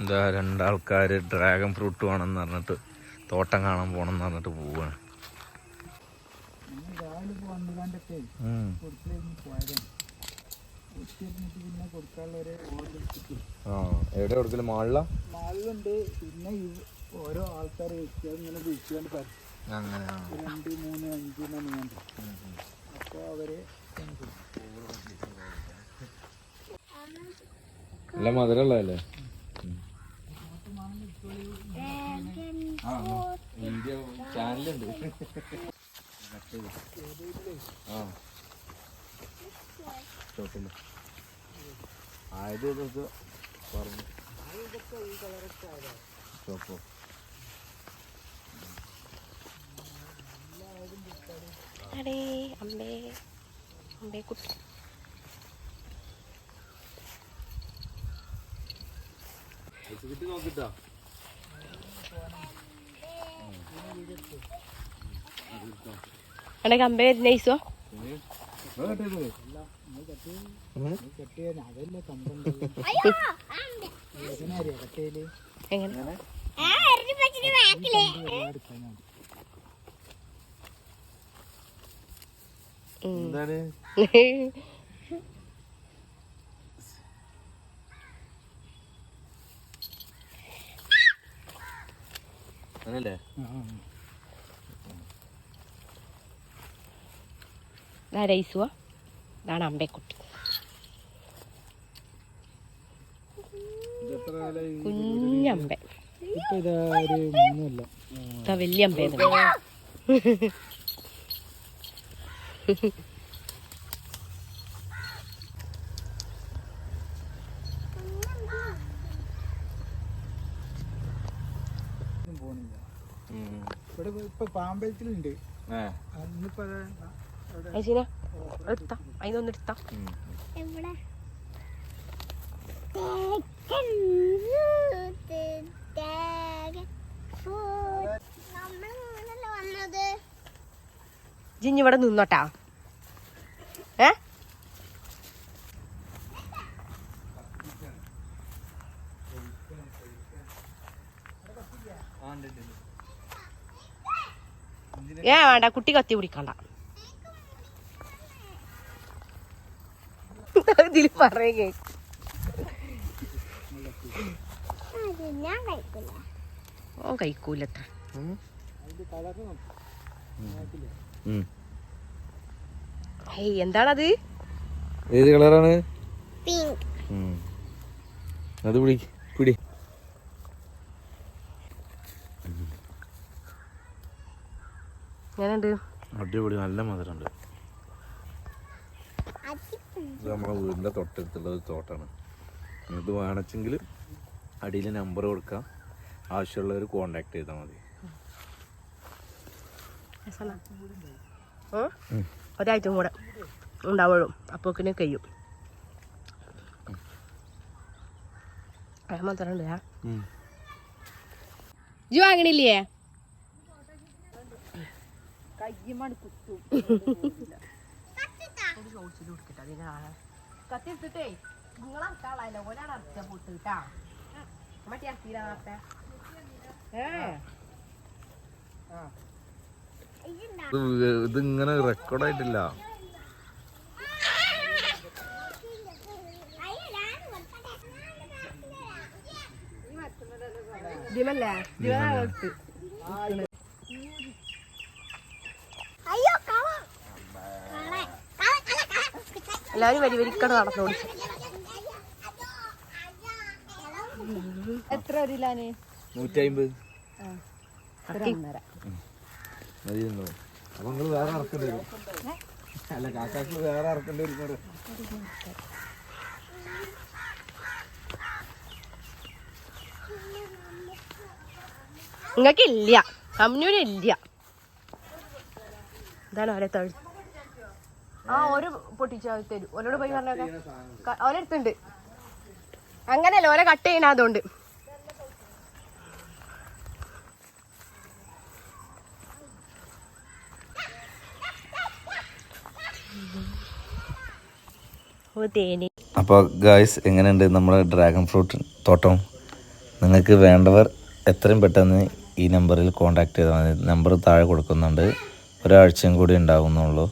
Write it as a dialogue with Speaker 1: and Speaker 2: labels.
Speaker 1: എന്താ രണ്ടാൾക്കാര് dragon fruit വേണമെന്ന് പറഞ്ഞിട്ട് തോട്ടം കാണാൻ പോണെന്ന് പറഞ്ഞിട്ട് പോവാണ്. എവിടെ കൊടുക്കൽ? മാളില?
Speaker 2: മാളിലുണ്ട്. പിന്നെ ഓരോ ആൾക്കാരെ ഇങ്ങനെ വിളിച്ചുകൊണ്ട് പറ്റും
Speaker 1: അങ്ങനെ.
Speaker 2: രണ്ട് മൂന്ന് അഞ്ച് മണിയുണ്ട് അപ്പോൾ അവരെ.
Speaker 1: നല്ല മധുരമുള്ളതല്ലേ? ഇന്ത്യ ചാനലുണ്ട്. ആ. ചോട്ടില്ല ആയത് പറഞ്ഞു.
Speaker 3: അടേ അമ്പേ അമ്പേ കുട്ടി.
Speaker 2: അതല്ലേ കമ്പം കട്ട് ചെയ്യൽ
Speaker 3: എങ്ങനെ?
Speaker 1: എന്താണ്? അങ്ങനല്ലേ?
Speaker 3: ഇതാ രൈസുവോ. ഇതാണ് അമ്പേക്കുട്ടി. കുഞ്ഞമ്പേ വലിയ അമ്പേ.
Speaker 2: ഇവിടെ ഇപ്പൊ പാമ്പലത്തിലുണ്ട് അന്നിപ്പോ
Speaker 3: എടുത്താ.
Speaker 4: എവിടെ? നമ്മൾ മൂന്നല്ലേ വന്നത്
Speaker 3: ജിഞ്ഞ് ഇവിടെ നിന്നോട്ടാ. ഏ? ഏ വേണ്ട കുട്ടി കത്തി പിടിക്കണ്ട. ഇതിൽ പറയേ
Speaker 4: കഴിക്കില്ല
Speaker 3: ഓ കഴിക്കൂലത്ര.
Speaker 2: ഉം.
Speaker 3: ഹേയ് എന്താണത്?
Speaker 1: ഏത് കളറാണ്?
Speaker 4: പിങ്ക്
Speaker 1: അത് പിടി പിടി.
Speaker 3: ഞാനുണ്ട്
Speaker 1: അടിപൊളി നല്ല മധുരമുണ്ട്. ഇത് നമ്മളെ വീടിന്റെ തൊട്ടടുത്തുള്ള ഒരു തോട്ടാണ്. നിങ്ങൾക്ക് വേണമെങ്കിൽ അടിയിൽ നമ്പർ കൊടുക്കാം. ആവശ്യമുള്ളവർ കോണ്ടാക്ട് ചെയ്താൽ മതി.
Speaker 3: ഒരാഴ്ചയും കൂടെ ഉണ്ടാവുള്ളൂ. അപ്പോക്കിന് കഴിയും. മാത്രണ്ട് ജി വാങ്ങണില്ലേ? കത്തിട്ടേ. നിങ്ങളെ ഒരാളെ അറച്ച പൊട്ടിട്ടാ. മറ്റേ അറക്കിയില്ല നേരത്തെ. ഏ?
Speaker 1: ഇത്
Speaker 4: കള റെക്കോർഡായിട്ടില്ല
Speaker 3: എല്ലാവരും വരി വരിക്കട നടന്നോളി.
Speaker 5: എത്ര ഒരു കിലോന്
Speaker 1: നൂറ്റി അമ്പത് മതിയെന്നോ? അപ്പൊ നിങ്ങൾ വേറെ ഇറക്കേണ്ടി വരും. അല്ല കാക്കാക്ക് വേറെ ഇറക്കേണ്ടി വരും.
Speaker 3: നിങ്ങൾക്ക് ഇല്ല കമ്മ്യൂണി ഇല്ല. ഇതാണ് അവരെ തഴു ആ ഒരു പൊട്ടിച്ച തരും. ഓരോട് പോയി പറഞ്ഞൊക്കെ. ഓരോരുത്തുണ്ട് അങ്ങനെയല്ല ഓരോ കട്ട് ചെയ്യണ അതുകൊണ്ട് തേനി
Speaker 1: അപ്പോൾ ഗായ്സ് എങ്ങനെയുണ്ട് നമ്മുടെ ഡ്രാഗൺ ഫ്രൂട്ട് തോട്ടം? നിങ്ങൾക്ക് വേണ്ടവർ എത്രയും പെട്ടെന്ന് ഈ നമ്പറിൽ കോൺടാക്ട് ചെയ്താൽ മതി. നമ്പർ താഴെ കൊടുക്കുന്നുണ്ട്. ഒരാഴ്ചയും കൂടി ഉണ്ടാവുന്നുള്ളൂ.